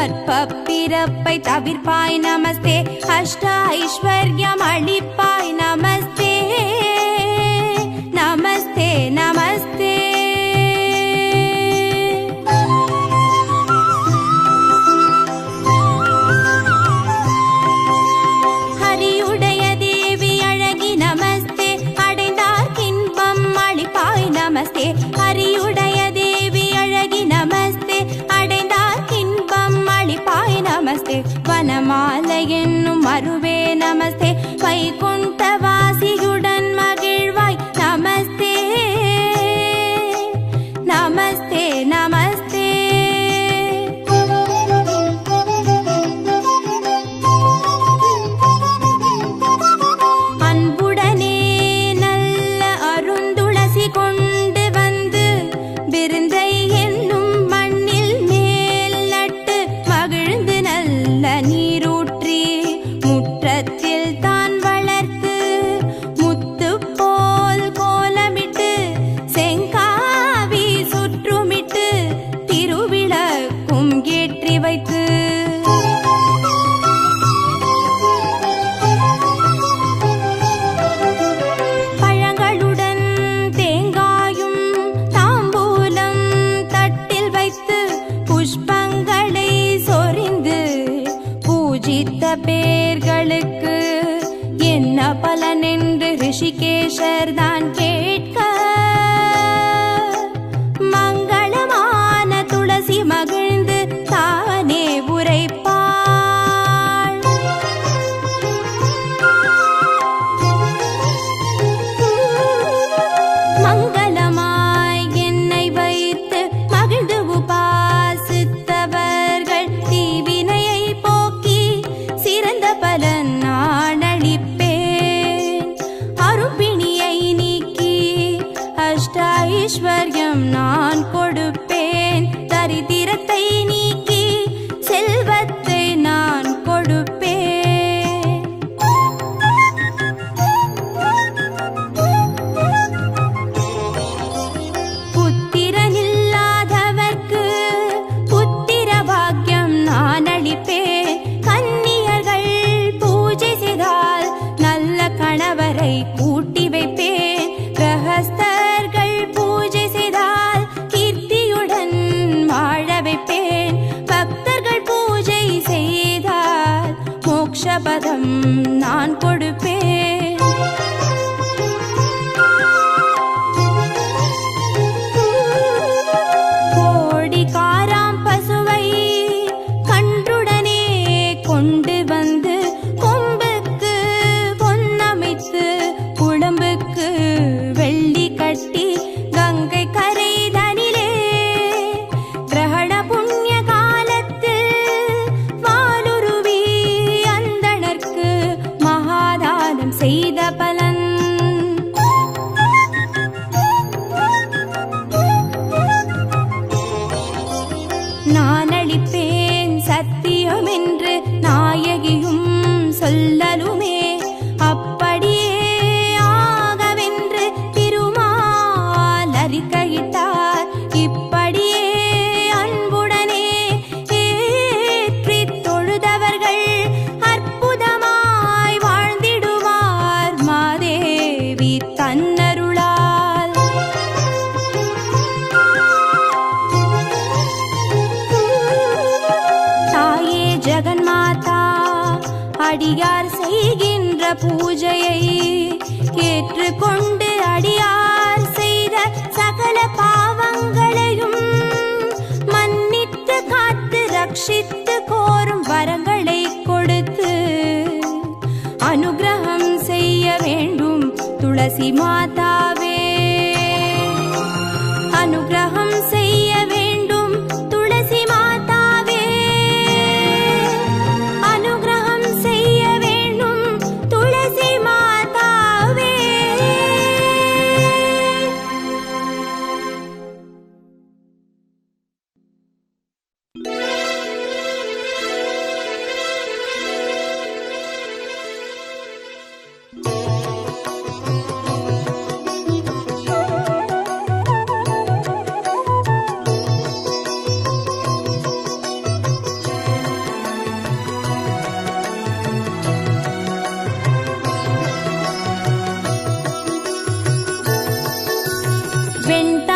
கற்ப பிறப்பை தவிர்ப்பாய் நமஸ்தே. அஷ்ட ஐஸ்வர்யம் அழிப்பாய் நமஸ்தே. இத்த பேர்களுக்கு என்ன பலன் என்று ரிஷிகேஷர் தான் கேட்க செய்த பல ரட்சித்து கோரும் வரங்களை கொடுத்து அனுகிரகம் செய்ய வேண்டும். துளசி மாதா enfrentar.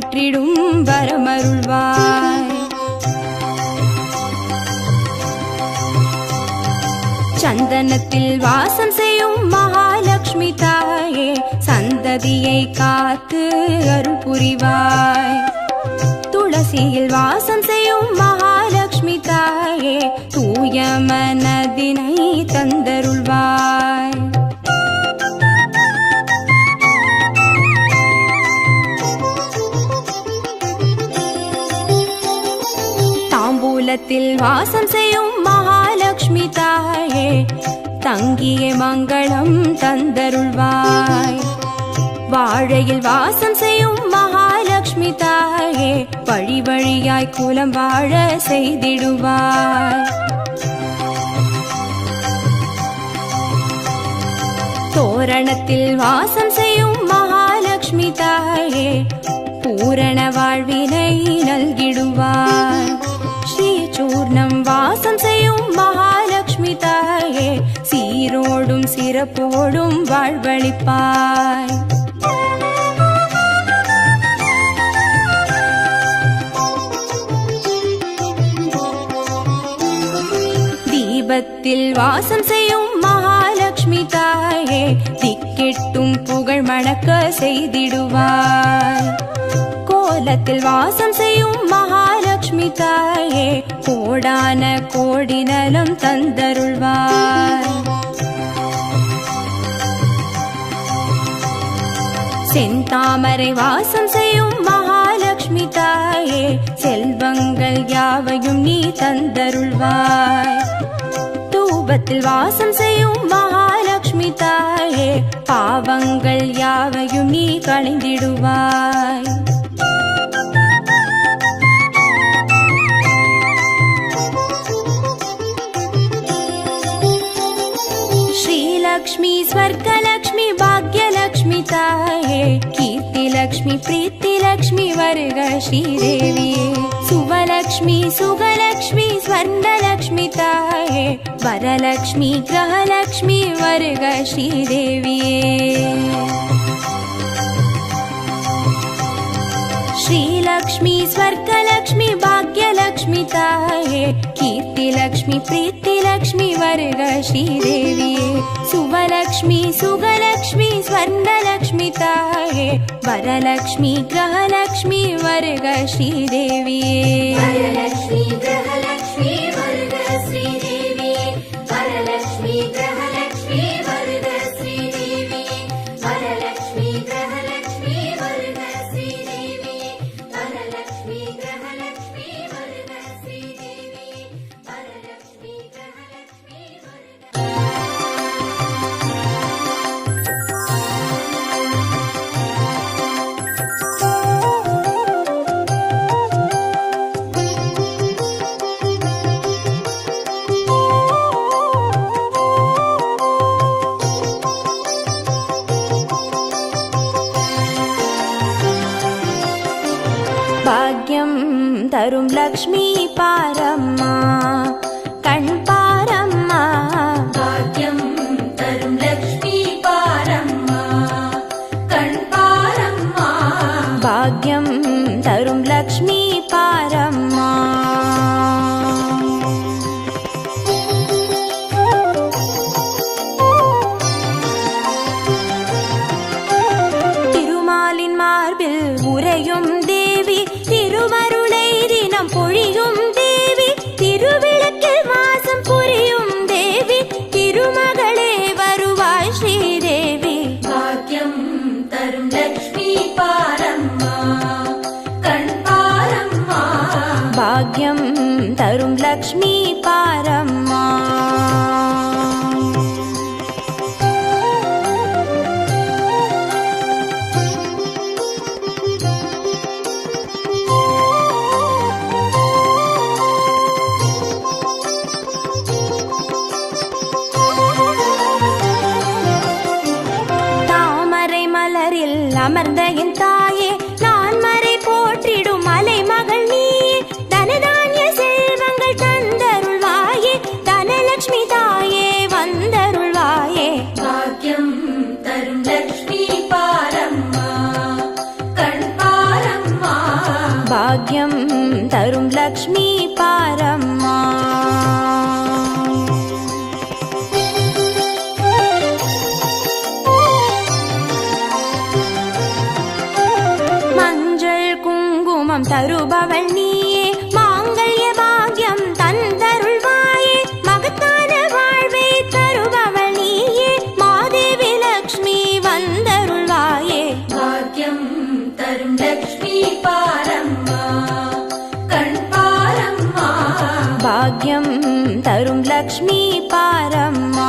போற்றிடும் வரமருள்வாய். சந்தனத்தில் வாசம் செய்யும் மகாலட்சுமி தாயே சந்ததியை காத்து அருள் புரிவாய் துளசியில் வாசம் செய்யும் மகாலட்சுமி தாயே தூய மனதினை தந்தருள்வாய் உள்ளத்தில் வாசம் செய்யும் மகாலட்சுமி தாயே தங்கிய மங்களம் தந்தருள்வாய். வாழையில் வாசம் செய்யும் மகாலட்சுமி தாயே வழி வழியாய் குலம் வாழ செய்திடுவாய். தோரணத்தில் வாசம் செய்யும் மகாலட்சுமி தாயே பூரண வாழ்வினை நல்கிடுவாய். சிறப்போடும் வாழ்வழிப்பாய். தீபத்தில் வாசம் செய்யும் மகாலட்சுமி தாயே திக்கெட்டும் புகழ் மணக்க செய்திடுவாய். கோலத்தில் வாசம் செய்யும் மகாலட்சுமி தாயே கோடான கோடி நலம் தந்தருள்வாய். செந்தாமரை வாசம் செய்யும் மகாலட்சுமி தாயே செல்வங்கள் யாவையும் நீ தந்தருள்வாய் தூபத்தில் வாசம் செய்யும் மகாலட்சுமி தாயே பாவங்கள் யாவையும் நீ களைந்திடுவாய் श्रीलक्ष्मी स्वर्गलक्ष्मी भाग्यलक्ष्मी ताये कीर्तिलक्ष्मी प्रीतिलक्ष्मी वर्ग श्रीदेवी सुवलक्ष्मी सुगलक्ष्मी स्वर्णलक्ष्मी ताये वरलक्ष्मी ग्रहलक्ष्मी वर्ग श्रीदेवी श्रीलक्ष्मी स्वर्गलक्ष्मी भाग्यलक्ष्मी ताये कीर्तिलक्ष्मी प्रीतिलक्ष्मी वर्ग सुवलक्ष्मी सुगलक्ष्मी स्वर्णलक्ष्मी ताये वरलक्ष्मी ग्रहलक्ष्मी वर्ग श्रीदेवी வரம் தரும் லக்ஷ்மி பாரம்மா. திருமாலின் மார்பில் உரையும் தேவி திருமருளை தினம் பொழியும் தேவி திருவிளக்கில் வாசம் புரியும் தேவி திருமகளே வருவாய் ஸ்ரீதேவி. பாக்கியம் தரும் லக்ஷ்மி பா பாக்யம் தரும் லக்ஷ்மி பாரம்மா. அமர்ந்த பாக்யம் தரும் லக்ஷ்மி பாரம்மா.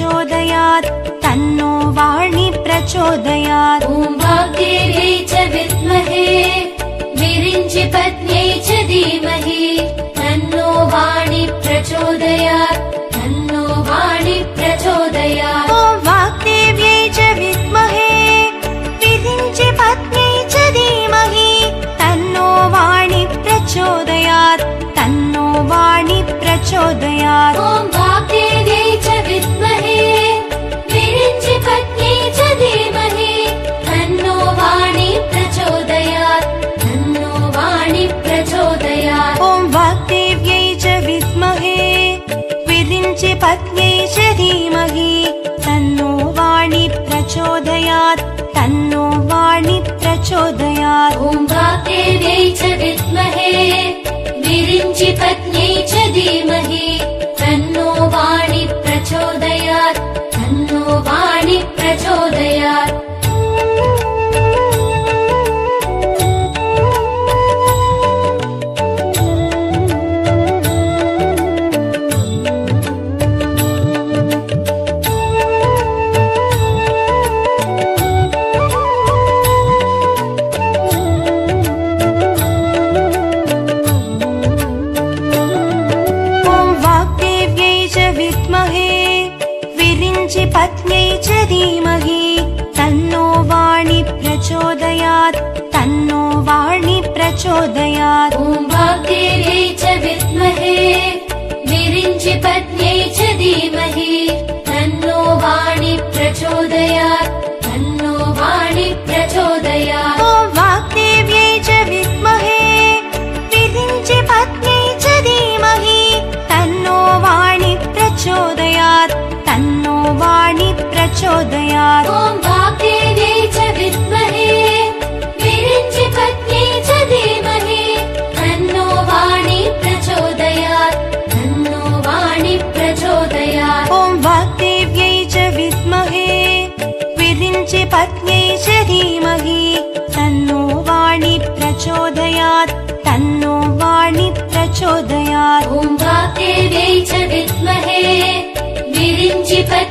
प्रचोदयात् तन्नो वाणी प्रचोदयात्। ॐ वाक्येव्यै च विद्महे विरिञ्चि पत्न्यै च धीमहि। तन्नो वाणी प्रचोदयात् तन्नो वाणी प्रचोदयात्। ॐ वाकेव्यै च विद्महे विरिञ्चिपत्न्यै च धीमहि। तन्नो वाणी प्रचोदयात् तन्नो वाणी प्रचोदयात्। ॐ वाक्यै च विद्महे। पत्न्यै च धीमहि तन्नो वाणी प्रचोदयात् तन्नो वाणी प्रचोदयात्। ॐ ऊम्बादेव्यै च विद्महे विरिञ्चि पत्न्यै च धीमहि तन्नो वाणी प्रचोदयात् तन्नो वाणी प्रचोदयात्। प्रचोदयात् ॐ वाग्देवे च विद्महे विरिञ्चि पत्यन्यै च धीमहे। तन्नो वाणी प्रचोदयात् तन्नो वाणी प्रचोदयात्। ॐ वाग्देव्यै च विद्महे विरिञ्चि पत्न्यै च धीमहि। तन्नो वाणी प्रचोदयात् तन्नो वाणी प्रचोदयात्। ॐ वाग्देव्यै च विद्महे विरिञ्चि पत्